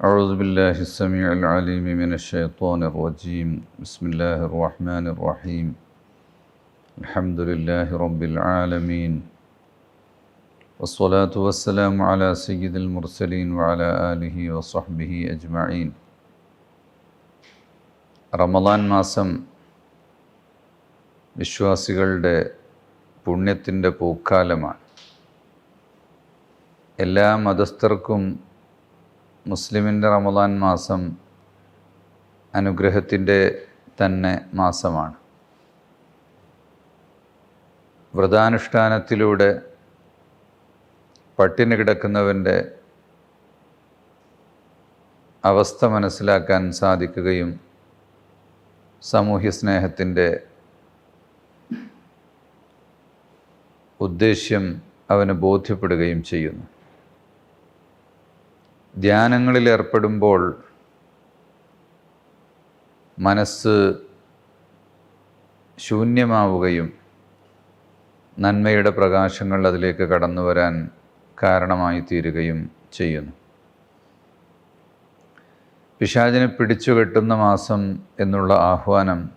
أعوذ بالله السميع العليم من الشيطان الرجيم بسم الله الرحمن الرحيم الحمد لله رب العالمين والصلاة والسلام على سيد المرسلين وعلى آله وصحبه أجمعين റമദാൻ മാസം വിശ്വാസികളുടെ പുണ്യത്തിൻ്റെ പൂക്കാലമാണ് എല്ലാ മതസ്ഥർക്കും മുസ്ലിമിന്റെ റമദാൻ മാസം അനുഗ്രഹത്തിന്റെ തന്നെ മാസമാണ്. വ്രതാനുഷ്ഠാനത്തിലൂടെ പട്ടിണി കിടക്കുന്നവന്റെ അവസ്ഥ മനസ്സിലാക്കാൻ സാധിക്കുകയും സാമൂഹ്യ സ്നേഹത്തിന്റെ ഉദ്ദേശ്യം അവന് ബോധ്യപ്പെടുകയും ചെയ്യുന്നു. ധ്യാനങ്ങളിൽ ഏർപ്പെടുമ്പോൾ മനസ്സ് ശൂന്യമാവുകയും നന്മയുടെ പ്രകാശങ്ങൾ അതിലേക്ക് കടന്നു വരാൻ കാരണമായി തീരുകയും ചെയ്യുന്നു. പിശാചിനെ പിടിച്ചു കെട്ടുന്ന മാസം എന്നുള്ള ആഹ്വാനം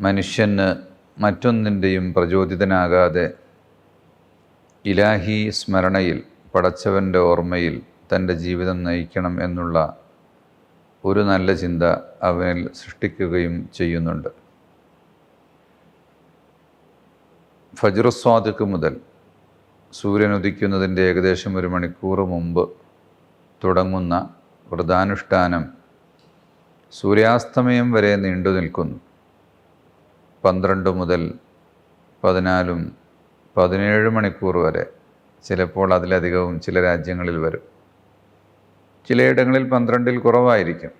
മനുഷ്യന് മറ്റൊന്നിന്റെയും പ്രചോദിതനാകാതെ ഇലാഹി സ്മരണയിൽ പടച്ചവന്റെ ഓർമ്മയിൽ തന്റെ ജീവിതം നയിക്കണം എന്നുള്ള ഒരു നല്ല ചിന്ത അവനിൽ സൃഷ്ടിക്കുകയും ചെയ്യുന്നുണ്ട്. ഫജ്റുസ്വാദിക്ക് മുതൽ സൂര്യൻ ഉദിക്കുന്നതിന്റെ ഏകദേശം ഒരു മണിക്കൂർ മുമ്പ് തുടങ്ങുന്ന വ്രതാനുഷ്ഠാനം സൂര്യാസ്തമയം വരെ നീണ്ടു നിൽക്കുന്നു. പന്ത്രണ്ട് മുതൽ പതിനാലും പതിനേഴ് മണിക്കൂർ വരെ ചിലപ്പോൾ അതിലധികവും ചില രാജ്യങ്ങളിൽ വരും. ചിലയിടങ്ങളിൽ പന്ത്രണ്ടിൽ കുറവായിരിക്കും.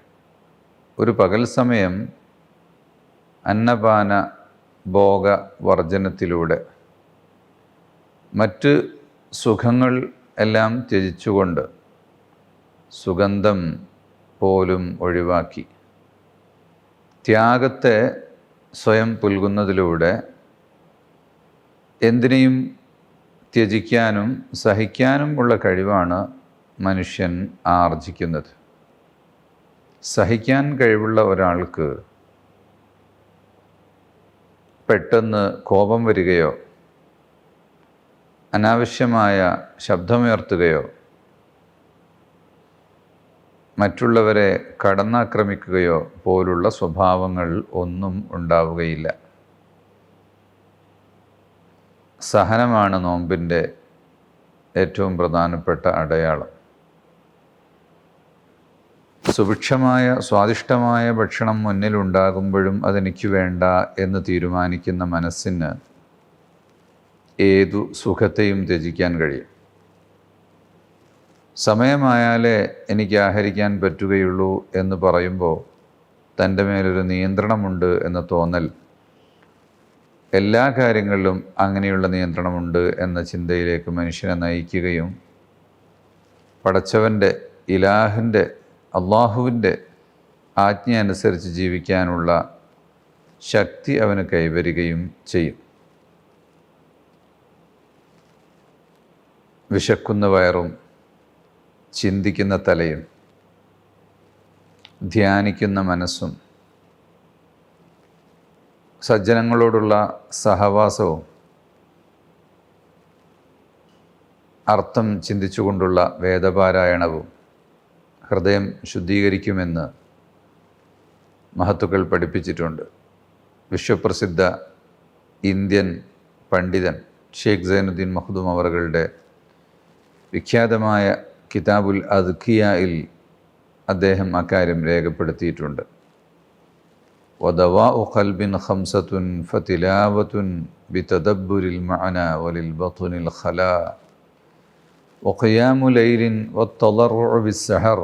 ഒരു പകൽ സമയം അന്നപാന ഭോഗ വർജനത്തിലൂടെ മറ്റ് സുഖങ്ങൾ എല്ലാം ത്യജിച്ചുകൊണ്ട് സുഗന്ധം പോലും ഒഴിവാക്കി ത്യാഗത്തെ സ്വയം പുൽകുന്നതിലൂടെ എന്തിനേയും ത്യജിക്കാനും സഹിക്കാനും ഉള്ള കഴിവാണ് മനുഷ്യൻ ആർജിക്കുന്നത്. സഹിക്കാൻ കഴിവുള്ള ഒരാൾക്ക് പെട്ടെന്ന് കോപം വരികയോ അനാവശ്യമായ ശബ്ദമുയർത്തുകയോ മറ്റുള്ളവരെ കടന്നാക്രമിക്കുകയോ പോലുള്ള സ്വഭാവങ്ങൾ ഒന്നും ഉണ്ടാവുകയില്ല. സഹനമാണ് നോമ്പിന്റെ ഏറ്റവും പ്രധാനപ്പെട്ട അടയാളം. സുഭിക്ഷമായ സ്വാദിഷ്ടമായ ഭക്ഷണം മുന്നിലുണ്ടാകുമ്പോഴും അതെനിക്ക് വേണ്ട എന്ന് തീരുമാനിക്കുന്ന മനസ്സിന് ഏതു സുഖത്തെയും ത്യജിക്കാൻ കഴിയും. സമയമായാലേ എനിക്ക് ആഹരിക്കാൻ പറ്റുകയുള്ളൂ എന്ന് പറയുമ്പോൾ തന്റെ മേലൊരു നിയന്ത്രണമുണ്ട് എന്ന തോന്നൽ എല്ലാ കാര്യങ്ങളിലും അങ്ങനെയുള്ള നിയന്ത്രണമുണ്ട് എന്ന ചിന്തയിലേക്ക് മനുഷ്യനെ നയിക്കുകയും പടച്ചവന്റെ ഇലാഹിന്റെ അള്ളാഹുവിന്റെ ആജ്ഞ അനുസരിച്ച് ജീവിക്കാനുള്ള ശക്തി അവന് കൈവരികയും ചെയ്യും. വിശക്കുന്ന വയറും ചിന്തിക്കുന്ന തലയും ധ്യാനിക്കുന്ന മനസ്സും സജ്ജനങ്ങളോടുള്ള സഹവാസവും അർത്ഥം ചിന്തിച്ചുകൊണ്ടുള്ള വേദപാരായണവും ഹൃദയം ശുദ്ധീകരിക്കുമെന്ന് മഹത്തുക്കൾ പഠിപ്പിച്ചിട്ടുണ്ട്. വിശ്വപ്രസിദ്ധ ഇന്ത്യൻ പണ്ഡിതൻ ഷെയ്ഖ് സൈനുദ്ദീൻ മഹദും അവറുകളുടെ വിഖ്യാതമായ കിതാബുൽ അദ്ഖിയയിൽ അദ്ദേഹം അക്കാര്യം രേഖപ്പെടുത്തിയിട്ടുണ്ട്. ودواء قلب خمسة فتلاوة بتدبر المعنى وللبطن الخلاء وقيام ليل والتضرع بالسحر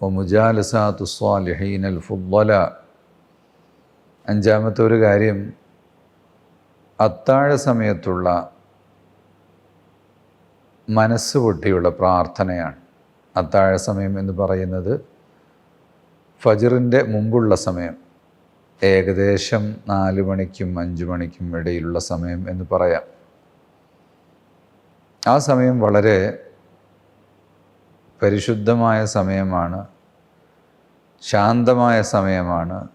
ومجالسات الصالحين الفضلاء അഞ്ചാമത്തെ ഒരു കാര്യം അത്താഴ സമയത്തുള്ള മനസ്സ് പൊട്ടിയുള്ള പ്രാർത്ഥനയാണ് അത്താഴ സമയം എന്ന് പറയുന്നത് ഫജറിൻ്റെ മുമ്പുള്ള സമയം ഏകദേശം നാല് മണിക്കും അഞ്ച് മണിക്കും ഇടയിലുള്ള സമയം എന്ന് പറയാം. ആ സമയം വളരെ പരിശുദ്ധമായ സമയമാണ്. ശാന്തമായ സമയമാണ്.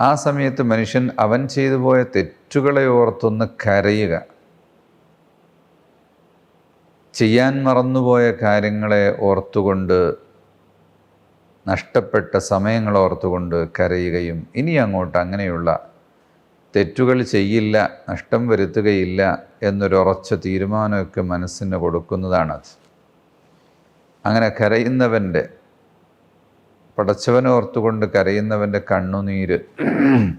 ആ സമയത്ത് മനുഷ്യൻ അവൻ ചെയ്തു പോയ തെറ്റുകളെ ഓർത്തൊന്ന് കരയുക. ചെയ്യാൻ മറന്നുപോയ കാര്യങ്ങളെ ഓർത്തുകൊണ്ട് നഷ്ടപ്പെട്ട സമയങ്ങൾ ഓർത്തുകൊണ്ട് കരയുകയും ഇനി അങ്ങോട്ട് അങ്ങനെയുള്ള തെറ്റുകൾ ചെയ്യില്ല നഷ്ടം വരുത്തുകയില്ല എന്നൊരുറച്ച തീരുമാനമൊക്കെ മനസ്സിന് കൊടുക്കുന്നതാണത്. അങ്ങനെ കരയുന്നവന്റെ പടച്ചവനെ ഓർത്തുകൊണ്ട് കരയുന്നവന്റെ കണ്ണുനീര്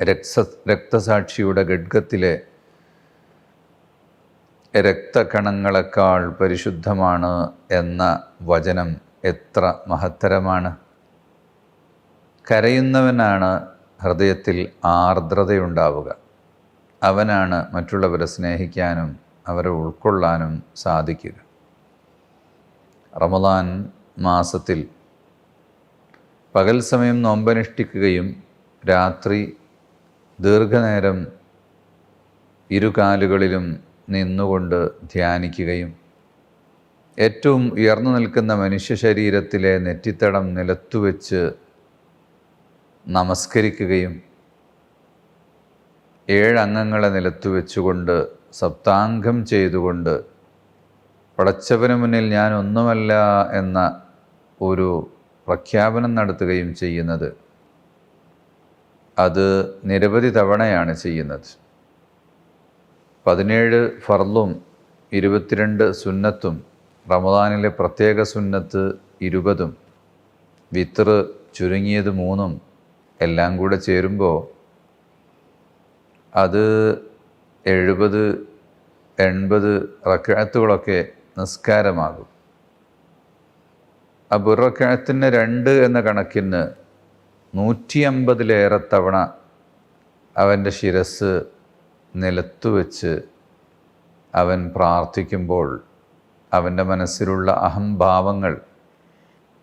രക്ത രക്തസാക്ഷിയുടെ ഗഡ്ഗത്തിലെ രക്തകണങ്ങളെക്കാൾ പരിശുദ്ധമാണ് എന്ന വചനം എത്ര മഹത്തരമാണ്. കരയുന്നവനാണ് ഹൃദയത്തിൽ ആർദ്രതയുണ്ടാവുക. അവനാണ് മറ്റുള്ളവരെ സ്നേഹിക്കാനും അവരെ ഉൾക്കൊള്ളാനും സാധിക്കുക. റമദാൻ മാസത്തിൽ പകൽ സമയം നോമ്പനുഷ്ഠിക്കുകയും രാത്രി ദീർഘനേരം ഇരുകാലുകളിലും നിന്നുകൊണ്ട് ധ്യാനിക്കുകയും ഏറ്റവും ഉയർന്നു നിൽക്കുന്ന മനുഷ്യ ശരീരത്തിലെ നെറ്റിത്തടം നിലത്തുവെച്ച് നമസ്കരിക്കുകയും ഏഴംഗങ്ങളെ നിലത്തു വെച്ചുകൊണ്ട് സപ്താംഗം ചെയ്തുകൊണ്ട് പടച്ചവന് മുന്നിൽ ഞാൻ ഒന്നുമല്ല എന്ന ഒരു പ്രഖ്യാപനം നടത്തുകയും ചെയ്യുന്നത്. അത് നിരവധി തവണയാണ് ചെയ്യുന്നത്. പതിനേഴ് ഫർലും ഇരുപത്തിരണ്ട് സുന്നത്തും റമദാനിലെ പ്രത്യേക സുന്നത്ത് ഇരുപതും വിത്തർ ചുരുങ്ങിയത് മൂന്നും എല്ലാം കൂടെ ചേരുമ്പോൾ അത് എഴുപത് എൺപത് റക്കിഴത്തുകളൊക്കെ നിസ്കാരമാകും. ആ ബുറക്കിഴത്തിന് രണ്ട് എന്ന കണക്കിന് നൂറ്റി അമ്പതിലേറെ തവണ അവന്റെ ശിരസ് നിലത്തു വെച്ച് അവൻ പ്രാർത്ഥിക്കുമ്പോൾ അവന്റെ മനസ്സിലുള്ള അഹംഭാവങ്ങൾ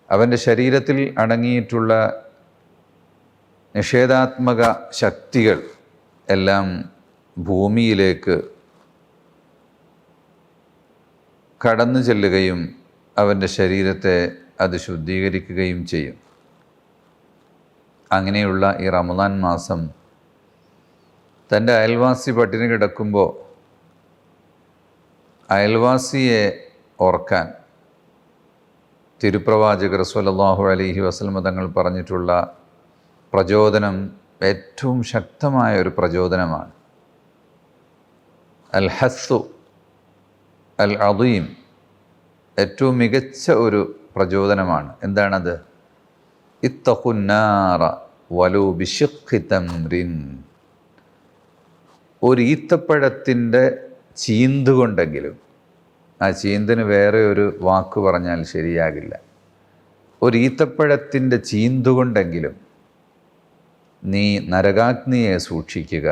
അവന്റെ ശരീരത്തിൽ അടങ്ങിയിട്ടുള്ള നിഷേധാത്മക ശക്തികൾ എല്ലാം ഭൂമിയിലേക്ക് കടന്നു ചെല്ലുകയും അവന്റെ ശരീരത്തെ അത് ശുദ്ധീകരിക്കുകയും ചെയ്യും. അങ്ങനെയുള്ള ഈ റമദാൻ മാസം തന്റെ അയൽവാസി പട്ടിണി കിടക്കുമ്പോൾ അയൽവാസിയെ ഓർക്കാൻ. തിരുപ്രവാചകർ സ്വല്ലല്ലാഹു അലഹി വസ്ലമ തങ്ങൾ പറഞ്ഞിട്ടുള്ള പ്രചോദനം ഏറ്റവും ശക്തമായ ഒരു പ്രചോദനമാണ്. അൽ ഹസ്സു അൽ അദീം ഏറ്റവും മികച്ച ഒരു പ്രചോദനമാണ്. എന്താണത്? ഇത്തഹുന്നാറ വലു ബിഷിഖി ഒരു ഈത്തപ്പഴത്തിന്റെ ചീന്തുകൊണ്ടെങ്കിലും ആ ചീന്തിന് വേറെ ഒരു വാക്ക് പറഞ്ഞാൽ ശരിയാകില്ല. ഒരു ഈത്തപ്പഴത്തിന്റെ ചീന്തുകൊണ്ടെങ്കിലും നീ നരകാഗ്നിയെ സൂക്ഷിക്കുക.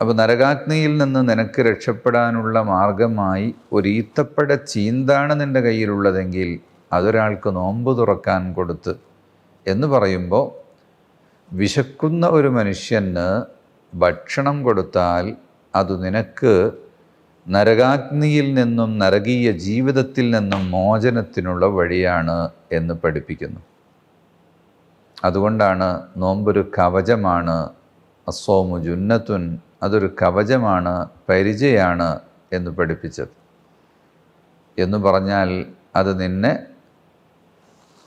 അപ്പോൾ നരകാഗ്നിയിൽ നിന്ന് നിനക്ക് രക്ഷപ്പെടാനുള്ള മാർഗമായി ഒരു ഈത്തപ്പഴ ചീന്താണ് നിന്റെ കയ്യിലുള്ളതെങ്കിൽ അതൊരാൾക്ക് നോമ്പ് തുറക്കാൻ കൊടുത്ത് എന്ന് പറയുമ്പോൾ വിശക്കുന്ന ഒരു മനുഷ്യന് ഭക്ഷണം കൊടുത്താൽ അത് നിനക്ക് നരകാഗ്നിയിൽ നിന്നും നരകീയ ജീവിതത്തിൽ നിന്നും മോചനത്തിനുള്ള വഴിയാണ് എന്ന് പഠിപ്പിക്കുന്നു. അതുകൊണ്ടാണ് നോമ്പൊരു കവചമാണ് അസോമു ജുന്നത്തുൻ അതൊരു കവചമാണ് പരിചയാണ് എന്ന് പഠിപ്പിച്ചത്. എന്ന് പറഞ്ഞാൽ അത് നിന്നെ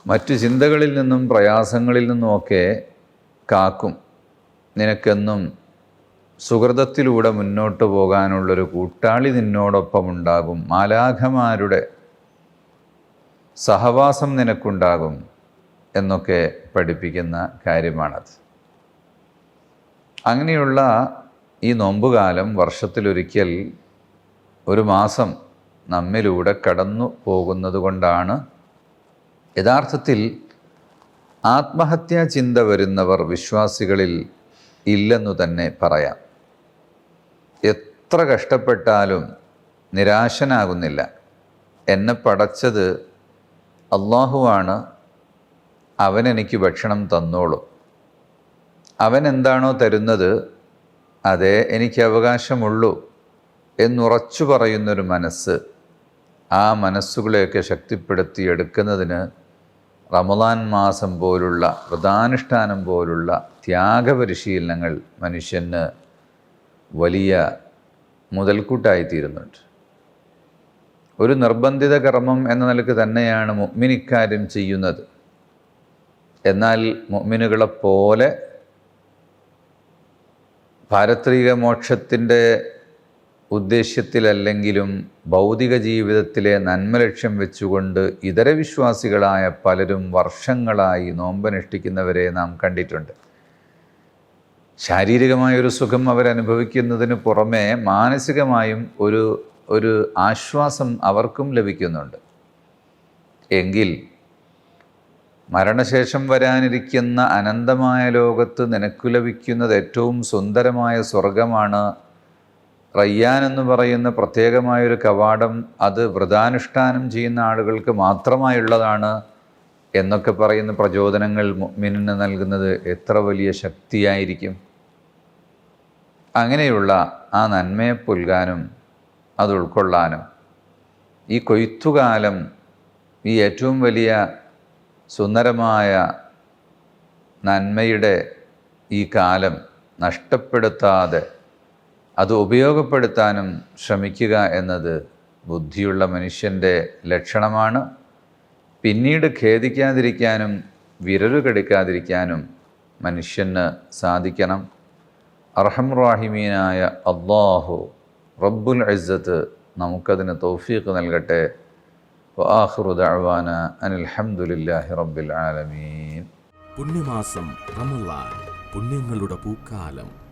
മറ്റു ചിന്തകളിൽ നിന്നും പ്രയാസങ്ങളിൽ നിന്നുമൊക്കെ കാക്കും. നിനക്കെന്നും സുഹൃതത്തിലൂടെ മുന്നോട്ട് പോകാനുള്ളൊരു കൂട്ടാളി നിന്നോടൊപ്പം ഉണ്ടാകും മാലാഖമാരുടെ സഹവാസം നിനക്കുണ്ടാകും എന്നൊക്കെ പഠിപ്പിക്കുന്ന കാര്യമാണത്. അങ്ങനെയുള്ള ഈ നോമ്പുകാലം വർഷത്തിലൊരിക്കൽ ഒരു മാസം നമ്മിലൂടെ കടന്നു പോകുന്നത് കൊണ്ടാണ് യഥാർത്ഥത്തിൽ ആത്മഹത്യാ ചിന്ത വരുന്നവർ വിശ്വാസികളിൽ ഇല്ലെന്നു തന്നെ പറയാം. എത്ര കഷ്ടപ്പെട്ടാലും നിരാശനാകുന്നില്ല. എന്നെ പടച്ചത് അള്ളാഹുവാണ്. അവൻ എനിക്ക് ഭക്ഷണം തന്നോളും. അവൻ എന്താണോ തരുന്നത് അതേ എനിക്ക് അവകാശമുള്ളൂ എന്നുറച്ചു പറയുന്നൊരു മനസ്സ് ആ മനസ്സുകളെയൊക്കെ ശക്തിപ്പെടുത്തി എടുക്കുന്നതിന് റമദാൻ മാസം പോലുള്ള വ്രതാനുഷ്ഠാനം പോലുള്ള ത്യാഗപരിശീലനങ്ങൾ മനുഷ്യന് വലിയ മുതൽക്കൂട്ടായിത്തീരുന്നുണ്ട്. ഒരു നിർബന്ധിത കർമ്മം എന്ന നിലയ്ക്ക് തന്നെയാണ് മൊമ്മിനിക്കാര്യം ചെയ്യുന്നത്. എന്നാൽ പോലെ പാരത്രിക മോക്ഷത്തിന്റെ ഉദ്ദേശ്യത്തിലല്ലെങ്കിലും ഭൗതിക ജീവിതത്തിലെ നന്മ ലക്ഷ്യം വെച്ചുകൊണ്ട് ഇതര വിശ്വാസികളായ പലരും വർഷങ്ങളായി നോമ്പനുഷ്ഠിക്കുന്നവരെ നാം കണ്ടിട്ടുണ്ട്. ശാരീരികമായൊരു സുഖം അവരനുഭവിക്കുന്നതിന് പുറമെ മാനസികമായും ഒരു ഒരു ആശ്വാസം അവർക്കും ലഭിക്കുന്നുണ്ട്. എങ്കിൽ മരണശേഷം വരാനിരിക്കുന്ന അനന്തമായ ലോകത്ത് നിനക്കു ലഭിക്കുന്നത് ഏറ്റവും സുന്ദരമായ സ്വർഗമാണ് റയ്യാൻ എന്ന് പറയുന്ന പ്രത്യേകമായൊരു കവാടം അത് വ്രതാനുഷ്ഠാനം ചെയ്യുന്ന ആളുകൾക്ക് മാത്രമായുള്ളതാണ്. എന്നൊക്കെ പറയുന്ന പ്രചോദനങ്ങൾ മുഅ്മിനിന് നൽകുന്നത് എത്ര വലിയ ശക്തിയായിരിക്കും? അങ്ങനെയുള്ള ആ നന്മയെ പുൽകാനും അത് ഉൾക്കൊള്ളാനും ഈ കൊയ്ത്തുകാലം ഈ ഏറ്റവും വലിയ സുന്ദരമായ നന്മയുടെ ഈ കാലം നഷ്ടപ്പെടുത്താതെ അത് ഉപയോഗപ്പെടുത്താനും ശ്രമിക്കുക എന്നത് ബുദ്ധിയുള്ള മനുഷ്യന്റെ ലക്ഷണമാണ്. പിന്നീട് ഖേദിക്കാതിരിക്കാനും വിരലുകെടുക്കാതിരിക്കാനും മനുഷ്യന് സാധിക്കണം. അർഹംറാഹിമീനായ അള്ളാഹു റബ്ബുൽ ഇസ്സത്ത് നമുക്കതിന് തൗഫീഖ് നൽകട്ടെ. വആഖിറു ദഅവാന അനിൽ ഹംദുലില്ലാഹി റബ്ബിൽ ആലമീൻ. പുണ്യമാസം പുണ്യങ്ങളുടെ പൂക്കാലം.